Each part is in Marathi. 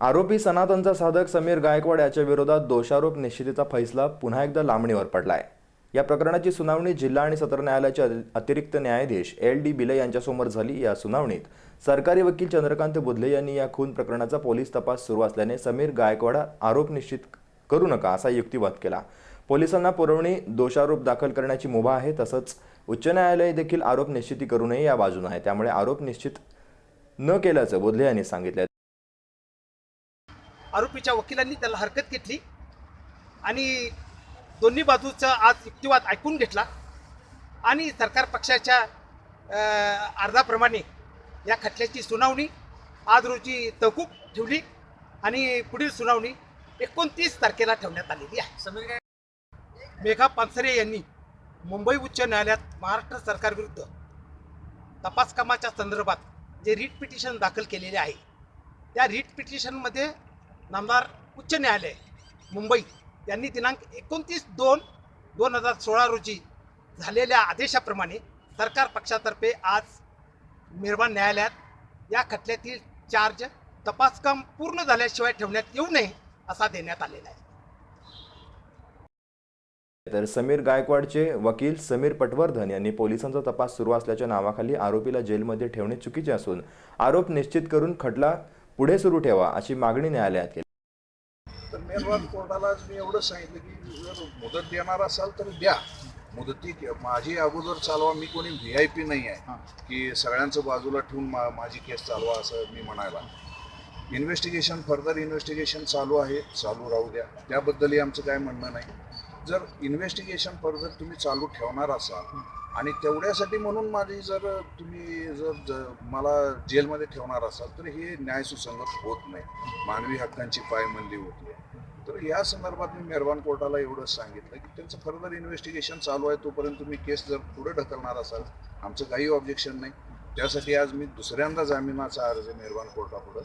आरोपी सनातनचा साधक समीर गायकवाड याच्या विरोधात दोषारोप निश्चितीचा फैसला पुन्हा एकदा लांबणीवर पडला आहे या प्रकरणाची सुनावणी जिल्हा आणि सत्र न्यायालयाचे अतिरिक्त न्यायाधीश एल डी बिले यांच्यासमोर झाली. या सुनावणीत सरकारी वकील चंद्रकांत बुधले यांनी या खून प्रकरणाचा पोलीस तपास सुरू असल्याने समीर गायकवाड आरोप निश्चित करू नका असा युक्तिवाद केला. पोलिसांना पुरवणी दोषारोप दाखल करण्याची मुभा आहे तसंच उच्च न्यायालय देखील आरोप निश्चिती करू नये या बाजूने आहे. त्यामुळे आरोप निश्चित न केल्याचं बुधले यांनी सांगितलं. आरोपीच्या वकिलांनी त्याला हरकत घेतली आणि दोन्ही बाजूचा आज युक्तिवाद ऐकून घेतला आणि सरकार पक्षाच्या अर्जाप्रमाणे या खटल्याची सुनावणी आज रोजी तहकूब ठेवली आणि पुढील सुनावणी एकोणतीस तारखेला ठेवण्यात आलेली आहे. मेघा पानसरे यांनी मुंबई उच्च न्यायालयात महाराष्ट्र सरकारविरुद्ध तपास कामाच्या संदर्भात जे रीट पिटिशन दाखल केलेले आहे त्या रीट पिटिशनमध्ये नामदार उच्च न्यायालय मुंबई. यांनी दिनांक एकोणतीस दोन दोन हजार सोळा रोजी झालेल्या आदेशाप्रमाणे सरकार पक्षातर्फे आज निर्माण न्यायालयात या खटल्यातील चार्ज तपासकाम पूर्ण झाल्याशिवाय ठेवण्यात येऊ नये असा देण्यात आलेला आहे. तर समीर गायकवाडचे वकील समीर पटवर्धन यांनी पोलिसांचा तपास सुरू असल्याच्या नावाखाली आरोपीला जेलमध्ये ठेवणे चुकीचे असून आरोप निश्चित करून खटला पुढे सुरू ठेवा अशी मागणी न्यायालयात केली. तर मेहरबान कोर्टाला आज मी एवढंच सांगितलं की जर मुदत देणार असाल तर द्या. मुदती माझी अगोदर चालवा मी कोणी व्ही आय पी नाही आहे. की सगळ्यांचं बाजूला ठेवून मा माझी केस चालवा असं मी म्हणायला. इन्व्हेस्टिगेशन फर्दर इन्व्हेस्टिगेशन चालू आहे चालू राहू द्या. त्याबद्दलही आमचं काय म्हणणं नाही. जर इन्व्हेस्टिगेशन फर्दर तुम्ही चालू ठेवणार असाल आणि तेवढ्यासाठी म्हणून माझी जर तुम्ही जर ज- मला जेलमध्ये ठेवणार असाल तर हे न्याय सुसंगत होत नाही. मानवी हक्कांची पायमल्ली होती. तर या संदर्भात मी मेहरबान कोर्टाला एवढंच सांगितलं की त्यांचं फर्दर इन्व्हेस्टिगेशन चालू आहे तोपर्यंत तुम्ही केस जर पुढे ढकलणार असाल आमचं काही ऑब्जेक्शन नाही. त्यासाठी आज मी दुसऱ्यांदा जामिनाचा अर्ज मेहरबान कोर्टापुढं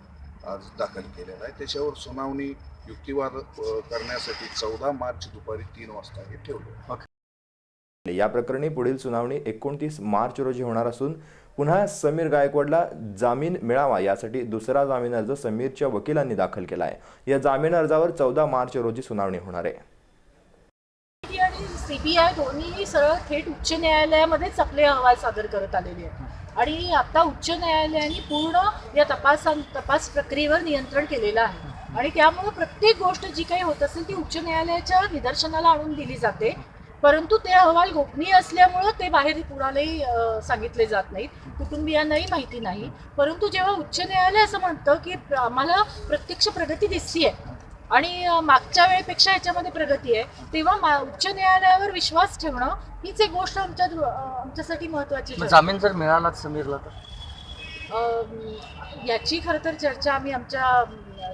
आज दाखल केलेला आहे. त्याच्यावर सुनावणी युक्तिवाद करण्यासाठी चौदा मार्च दुपारी तीन वाजता हे ठेवलं. या प्रकरणी पुढील सुनावणी एकोणतीस मार्च रोजी होणार असून पुन्हा समीर गायकवाडला जामीन मिळावा यासाठी दुसरा जामीन अर्ज समीरच्या वकिलांनी दाखल केला आहे या जामीन अर्जावर चौदा मार्च रोजी सुनावणी होणार आहे. सीबीआय दोन्ही सरळ थेट उच्च न्यायालयामध्येच आपले अहवाल सादर करत आलेले आहेत. आणि आता उच्च न्यायालयाने पूर्ण या तपासा तपास प्रक्रियेवर नियंत्रण केलेलं आहे. आणि त्यामुळे प्रत्येक गोष्ट जी काही होत असेल ती उच्च न्यायालयाच्या निदर्शनाला आणून दिली जाते. परंतु ते अहवाल गोपनीय असल्यामुळं ते बाहेर कुणालाही सांगितले जात नाहीत. कुटुंबियांनाही माहिती नाही. परंतु जेव्हा उच्च न्यायालय असं म्हणतं की प्र- आम्हाला प्रत्यक्ष प्रगती दिसतीये आणि मागच्या वेळेपेक्षा याच्यामध्ये प्रगती आहे तेव्हा उच्च न्यायालयावर विश्वास ठेवणं हीच एक गोष्ट आमच्या आमच्यासाठी महत्वाची. जामीन जर मिळाला समीरला तर याची खरं तर चर्चा आम्ही आमच्या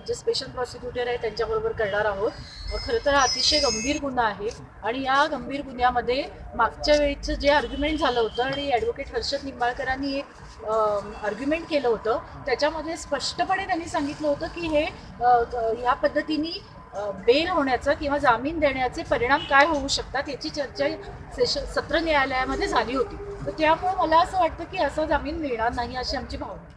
जे स्पेशल प्रॉसिक्युटर आहे त्यांच्याबरोबर करणार आहोत खरं तर अतिशय गंभीर गुन्हा आहे आणि या गंभीर गुन्ह्यामध्ये मागच्या वेळीचं जे आर्ग्युमेंट झालं होतं आणि ॲडव्होकेट हर्षद निंबाळकरांनी एक आर्ग्युमेंट केलं होतं त्याच्यामध्ये स्पष्टपणे त्यांनी सांगितलं होतं की हे ह्या पद्धतीने बेल होण्याचं किंवा जामीन देण्याचे परिणाम काय होऊ शकतात याची चर्चा सेशन सत्र न्यायालयामध्ये झाली होती तर त्यामुळे मला असं वाटतं की असा जामीन मिळणार नाही अशी आमची भावना आहे.